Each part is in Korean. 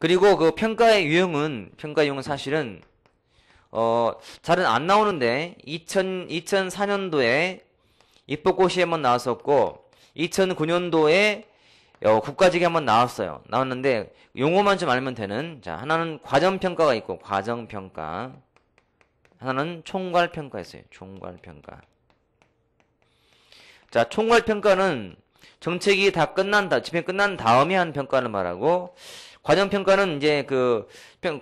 그리고 그 평가의 유형은 평가 유형은 사실은 어 잘은 안 나오는데 2000 2004년도에 입법고 시에만 나왔었고 2009년도에 어, 국가직에 한번 나왔어요. 나왔는데 용어만 좀 알면 되는 자 하나는 과정평가가 있고 과정평가 하나는 총괄평가였어요. 총괄평가 자 총괄평가는 정책이 다 끝난 다 집행 끝난 다음에 한 평가를 말하고 과정 평가는 이제 그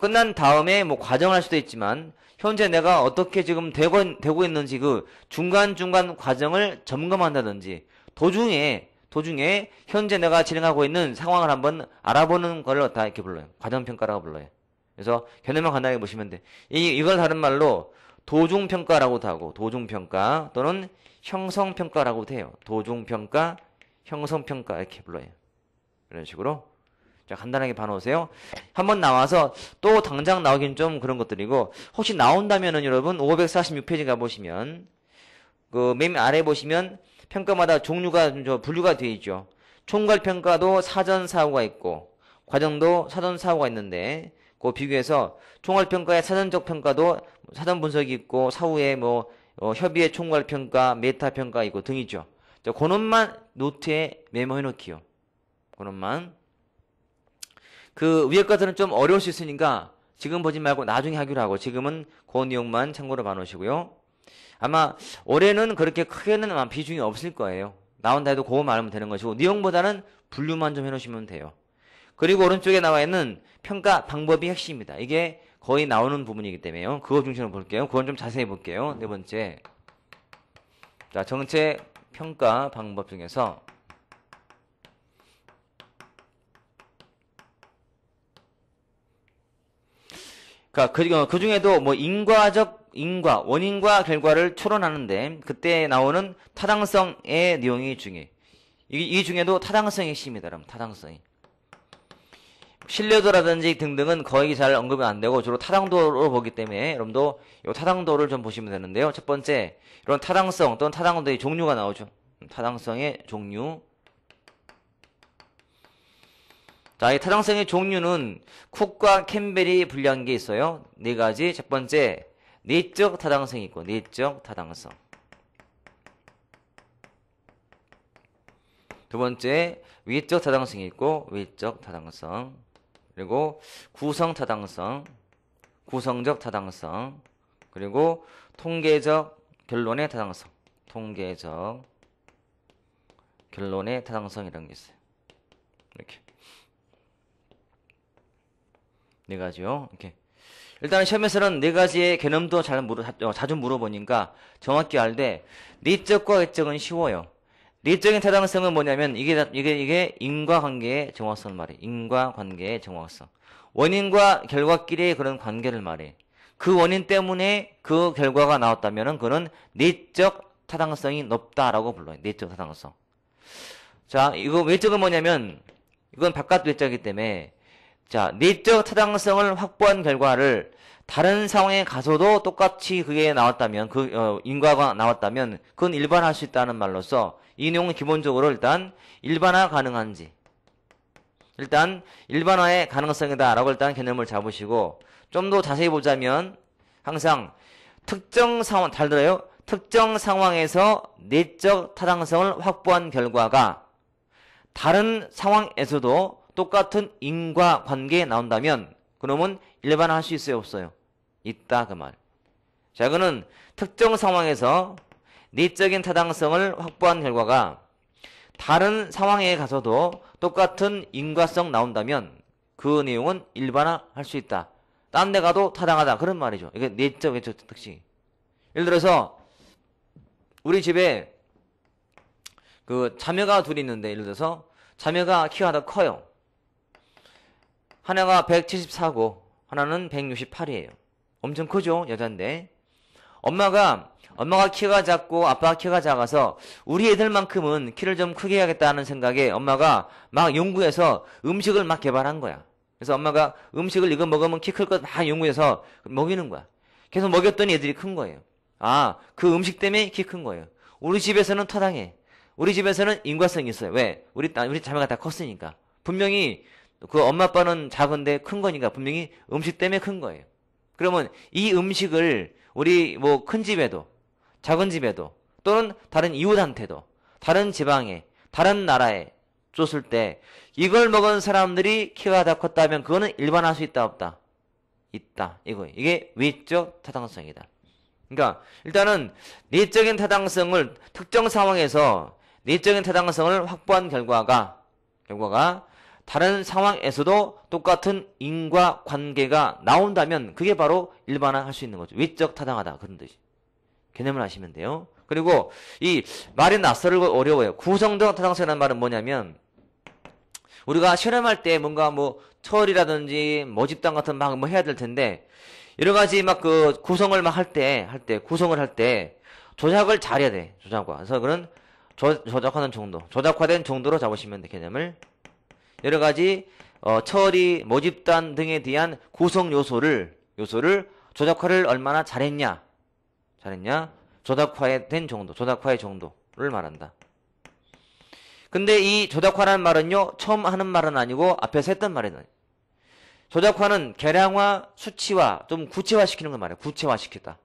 끝난 다음에 뭐 과정할 수도 있지만 현재 내가 어떻게 지금 되고, 되고 있는지 그 중간중간 과정을 점검한다든지 도중에 도중에 현재 내가 진행하고 있는 상황을 한번 알아보는 걸 다 이렇게 불러요. 과정 평가라고 불러요. 그래서 개념만 간단하게 보시면 돼. 이, 이걸 다른 말로 도중 평가라고도 하고 도중 평가 또는 형성 평가라고도 해요. 도중 평가, 형성 평가 이렇게 불러요. 이런 식으로 자, 간단하게 봐놓으세요. 한번 나와서 또 당장 나오긴 좀 그런 것들이고, 혹시 나온다면은 여러분, 546페이지 가보시면, 그, 맨 아래 보시면, 평가마다 종류가 좀 분류가 되어 있죠. 총괄평가도 사전사고가 있고, 과정도 사전사고가 있는데, 그 비교해서, 총괄평가의 사전적 평가도 사전 분석이 있고, 사후에 뭐, 어, 협의의 총괄평가, 메타평가 있고 등 있죠. 자, 그놈만 노트에 메모해 놓기요. 그놈만. 그 위에 것들은 좀 어려울 수 있으니까 지금 보지 말고 나중에 하기로 하고 지금은 그 내용만 참고로 봐놓으시고요. 아마 올해는 그렇게 크게는 비중이 없을 거예요. 나온다 해도 그거 말하면 되는 것이고 내용보다는 분류만 좀 해놓으시면 돼요. 그리고 오른쪽에 나와 있는 평가 방법이 핵심입니다. 이게 거의 나오는 부분이기 때문에요. 그거 중심으로 볼게요. 그건 좀 자세히 볼게요. 네 번째. 자, 정책 평가 방법 중에서 그러니까 그, 어, 그 중에도 뭐 인과적 인과 원인과 결과를 추론하는데 그때 나오는 타당성의 내용이 중요해. 이, 이 중에도 타당성이 핵심이다. 여러분 타당성이. 신뢰도라든지 등등은 거의 잘 언급이 안 되고 주로 타당도로 보기 때문에 여러분도 이 타당도를 좀 보시면 되는데요. 첫 번째 이런 타당성 또는 타당도의 종류가 나오죠. 타당성의 종류. 자, 이 타당성의 종류는 쿡과 캠벨이 분류한 게 있어요. 네 가지. 첫 번째, 내적 타당성이 있고, 내적 타당성. 두 번째, 위적 타당성이 있고, 외적 타당성. 그리고 구성 타당성, 구성적 타당성. 그리고 통계적 결론의 타당성. 통계적 결론의 타당성이라는 게 있어요. 이렇게. 네 가지요. 이렇게. 일단 시험에서는 네 가지의 개념도 잘 물어, 어, 자주 물어보니까 정확히 알되 내적과 외적은 쉬워요. 내적인 타당성은 뭐냐면 이게 이게 이게 인과관계의 정확성 말해. 인과관계의 정확성. 원인과 결과끼리의 그런 관계를 말해. 그 원인 때문에 그 결과가 나왔다면은 그는 내적 타당성이 높다라고 불러요. 내적 타당성. 자, 이거 외적은 뭐냐면 이건 바깥 외적이기 때문에 자, 내적 타당성을 확보한 결과를 다른 상황에 가서도 똑같이 그게 나왔다면, 그, 어, 인과가 나왔다면, 그건 일반화할 수 있다는 말로서, 이 내용은 기본적으로 일단 일반화 가능한지, 일단 일반화의 가능성이다라고 일단 개념을 잡으시고, 좀 더 자세히 보자면, 항상 특정 상황, 잘 들어요? 특정 상황에서 내적 타당성을 확보한 결과가 다른 상황에서도 똑같은 인과 관계에 나온다면 그놈은 일반화할 수 있어요 없어요? 있다 그 말. 자 이거는 특정 상황에서 내적인 타당성을 확보한 결과가 다른 상황에 가서도 똑같은 인과성 나온다면 그 내용은 일반화할 수 있다. 딴 데 가도 타당하다 그런 말이죠. 이게 내적 외적 특징. 예를 들어서 우리 집에 그 자매가 둘이 있는데 예를 들어서 자매가 키가 더 커요. 하나가 174고 하나는 168이에요. 엄청 크죠? 여잔데. 엄마가 엄마가 키가 작고 아빠가 키가 작아서 우리 애들만큼은 키를 좀 크게 해야겠다는 생각에 엄마가 막 연구해서 음식을 막 개발한 거야. 그래서 엄마가 음식을 이거 먹으면 키클것막 연구해서 먹이는 거야. 계속 먹였더니 애들이 큰 거예요. 아, 그 음식 때문에 키 큰 거예요. 우리 집에서는 타당해. 우리 집에서는 인과성이 있어요. 왜? 우리, 우리 자매가 다 컸으니까. 분명히 그 엄마 아빠는 작은데 큰 거니까 분명히 음식 때문에 큰 거예요. 그러면 이 음식을 우리 뭐 큰 집에도 작은 집에도 또는 다른 이웃한테도 다른 지방에 다른 나라에 줬을 때 이걸 먹은 사람들이 키가 다 컸다면 그거는 일반화할 수 있다 없다 있다 이거 이게 외적 타당성이다. 그러니까 일단은 내적인 타당성을 특정 상황에서 내적인 타당성을 확보한 결과가 결과가 다른 상황에서도 똑같은 인과 관계가 나온다면 그게 바로 일반화할 수 있는 거죠. 외적 타당하다 그런 뜻이. 개념을 하시면 돼요. 그리고 이 말이 낯설고 어려워요. 구성적 타당성이라는 말은 뭐냐면 우리가 실험할 때 뭔가 뭐 철이라든지 모집단 같은 막 뭐 해야 될 텐데 여러 가지 막 그 구성을 막 할 때 할 때 구성을 할 때 조작을 잘해야 돼 조작과 그래서 그런 조, 조작하는 정도 조작화된 정도로 잡으시면 돼 개념을 여러 가지 어, 처리 모집단 등에 대한 구성 요소를 요소를 조작화를 얼마나 잘했냐 잘했냐 조작화된 정도 조작화의 정도를 말한다. 근데 이 조작화라는 말은요 처음 하는 말은 아니고 앞에서 했던 말이다. 조작화는 계량화, 수치화, 좀 구체화시키는 걸 말해요. 구체화시켰다.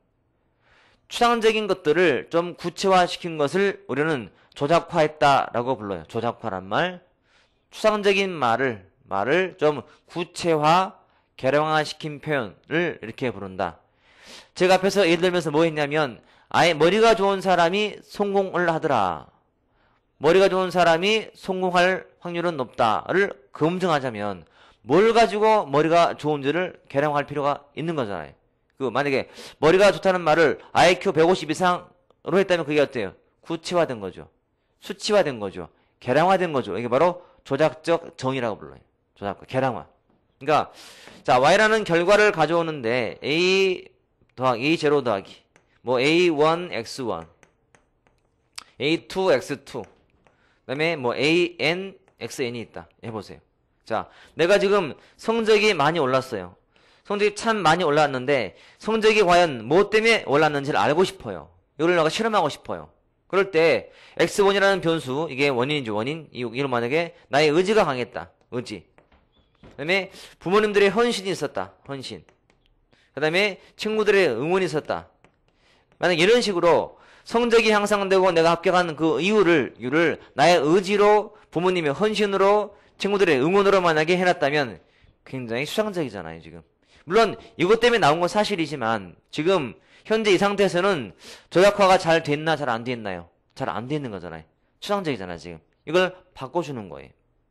추상적인 것들을 좀 구체화시킨 것을 우리는 조작화했다라고 불러요. 조작화란 말. 추상적인 말을 말을 좀 구체화, 계량화시킨 표현을 이렇게 부른다. 제가 앞에서 예를 들면서 뭐 했냐면 아예 머리가 좋은 사람이 성공을 하더라. 머리가 좋은 사람이 성공할 확률은 높다를 검증하자면 뭘 가지고 머리가 좋은지를 계량할 필요가 있는 거잖아요. 그 만약에 머리가 좋다는 말을 IQ 150 이상으로 했다면 그게 어때요? 구체화된 거죠. 수치화된 거죠. 계량화된 거죠. 이게 바로 조작적 정의라고 불러요. 조작, 계량화. 그러니까 자 y라는 결과를 가져오는데 a 더하기 a 제로 더하기 뭐 a1 x1 a2 x2 그다음에 뭐 an xn이 있다. 해 보세요. 자, 내가 지금 성적이 많이 올랐어요. 성적이 참 많이 올랐는데 성적이 과연 뭐 때문에 올랐는지를 알고 싶어요. 이걸 내가 실험하고 싶어요. 그럴 때 x1이라는 변수 이게 원인인지 원인 이걸 만약에 나의 의지가 강했다. 의지. 그 다음에 부모님들의 헌신이 있었다. 헌신. 그 다음에 친구들의 응원이 있었다. 만약 이런 식으로 성적이 향상되고 내가 합격한 그 이유를 이유를 나의 의지로 부모님의 헌신으로 친구들의 응원으로 만약에 해놨다면 굉장히 수상적이잖아요, 지금. 물론 이것 때문에 나온 건 사실이지만 지금 현재 이 상태에서는 조작화가 잘 됐나 잘 안 됐나요? 잘 안 되는 거잖아요. 추상적이잖아, 지금. 이걸 바꿔주는 거예요.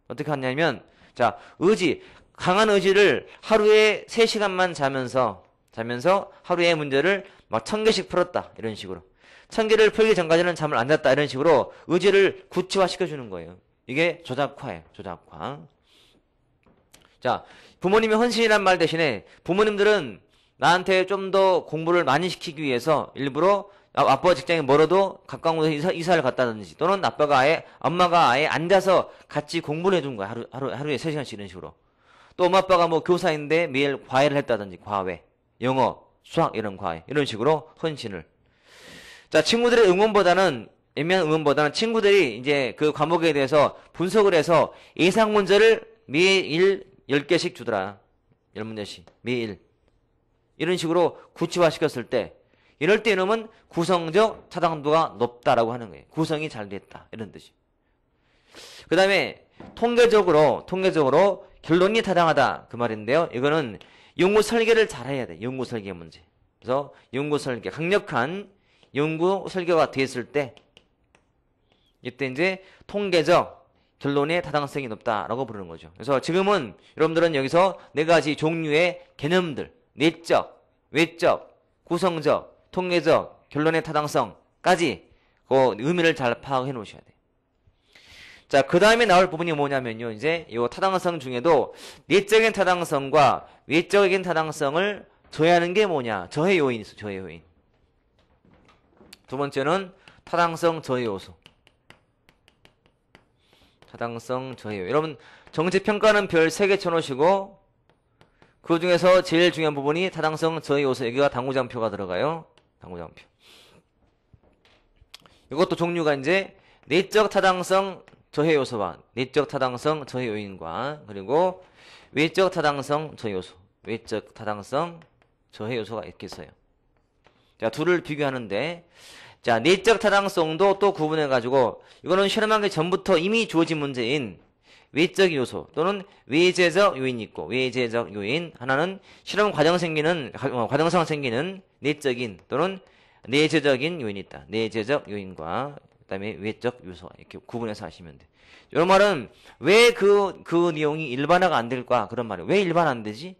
어떻게 하냐면 자, 의지, 강한 의지를 하루에 3시간만 자면서 자면서 하루에 문제를 막 천 개씩 풀었다. 이런 식으로. 천 개를 풀기 전까지는 잠을 안 잤다. 이런 식으로 의지를 구체화 시켜주는 거예요. 이게 조작화예요. 조작화. 자, 부모님의 헌신이란 말 대신에 부모님들은 나한테 좀 더 공부를 많이 시키기 위해서 일부러 아, 아빠가 직장이 멀어도 가까운 곳에 이사, 이사를 갔다든지 또는 아빠가 아예 엄마가 아예 앉아서 같이 공부를 해준 거야. 하루, 하루, 하루에 3시간씩 이런 식으로. 또 엄마 아빠가 뭐 교사인데 매일 과외를 했다든지 과외 영어 수학 이런 과외 이런 식으로 헌신을. 자 친구들의 응원보다는 애매한 응원보다는 친구들이 이제 그 과목에 대해서 분석을 해서 예상 문제를 매일 10개씩 주더라 10문제씩 매일 이런 식으로 구체화 시켰을 때 이럴 때 이놈은 구성적 타당도가 높다라고 하는 거예요. 구성이 잘 됐다. 이런 뜻이. 그 다음에 통계적으로 통계적으로 결론이 타당하다 그 말인데요. 이거는 연구 설계를 잘 해야 돼. 연구 설계 문제. 그래서 연구 설계 강력한 연구 설계가 됐을 때 이때 이제 통계적 결론의 타당성이 높다라고 부르는 거죠. 그래서 지금은 여러분들은 여기서 네 가지 종류의 개념들 내적, 외적, 구성적, 통계적, 결론의 타당성까지 그 의미를 잘 파악해 놓으셔야 돼요. 자, 그 다음에 나올 부분이 뭐냐면요. 이제 이 타당성 중에도 내적인 타당성과 외적인 타당성을 저해하는 게 뭐냐. 저해 요인이 있어, 저해 요인. 두 번째는 타당성 저해 요소. 타당성 저해 요인. 여러분, 정치평가는 별 3개 쳐놓으시고, 그 중에서 제일 중요한 부분이 타당성 저해 요소. 여기가 당구장표가 들어가요. 당구장표. 이것도 종류가 이제 내적 타당성 저해 요소와 내적 타당성 저해 요인과 그리고 외적 타당성 저요소, 외적 타당성 저해 요소가 있겠어요. 자, 둘을 비교하는데 자, 내적 타당성도 또 구분해 가지고 이거는 실험하기 전부터 이미 주어진 문제인 외적 요소 또는 외제적 요인이 있고 외제적 요인 하나는 실험 과정 생기는 어, 과정상 생기는 내적인 또는 내재적인 요인이 있다. 내재적 요인과 그 다음에 외적 요소 이렇게 구분해서 하시면 돼. 이런 말은 왜 그 그 내용이 일반화가 안 될까 그런 말이에요. 왜 일반 안 되지?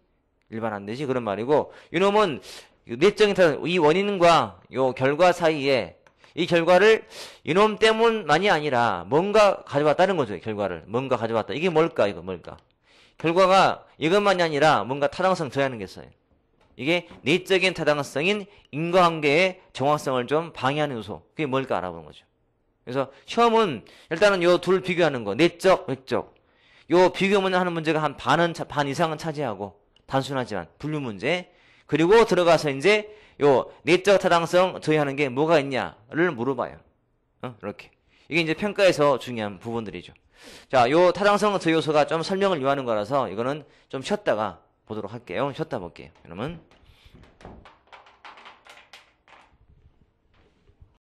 일반 안 되지 그런 말이고 이놈은 내적인 타이 원인과 요 결과 사이에 이 결과를 이놈 때문만이 아니라 뭔가 가져왔다는 거죠. 결과를 뭔가 가져왔다. 이게 뭘까? 이거 뭘까? 결과가 이것만이 아니라 뭔가 타당성 저하는 게 있어요. 이게 내적인 타당성인 인과관계의 정확성을 좀 방해하는 요소. 그게 뭘까 알아보는 거죠. 그래서 시험은 일단은 요 둘 비교하는 거. 내적, 외적. 요 비교 문제 하는 문제가 한 반은 차- 반 이상은 차지하고 단순하지만 분류 문제. 그리고 들어가서 이제 요 내적 타당성 저희하는 게 뭐가 있냐를 물어봐요. 어? 이렇게. 이게 이제 평가에서 중요한 부분들이죠. 자, 요 타당성 저희 요소가 좀 설명을 요하는 거라서 이거는 좀 쉬었다가 보도록 할게요. 쉬었다 볼게요. 그러면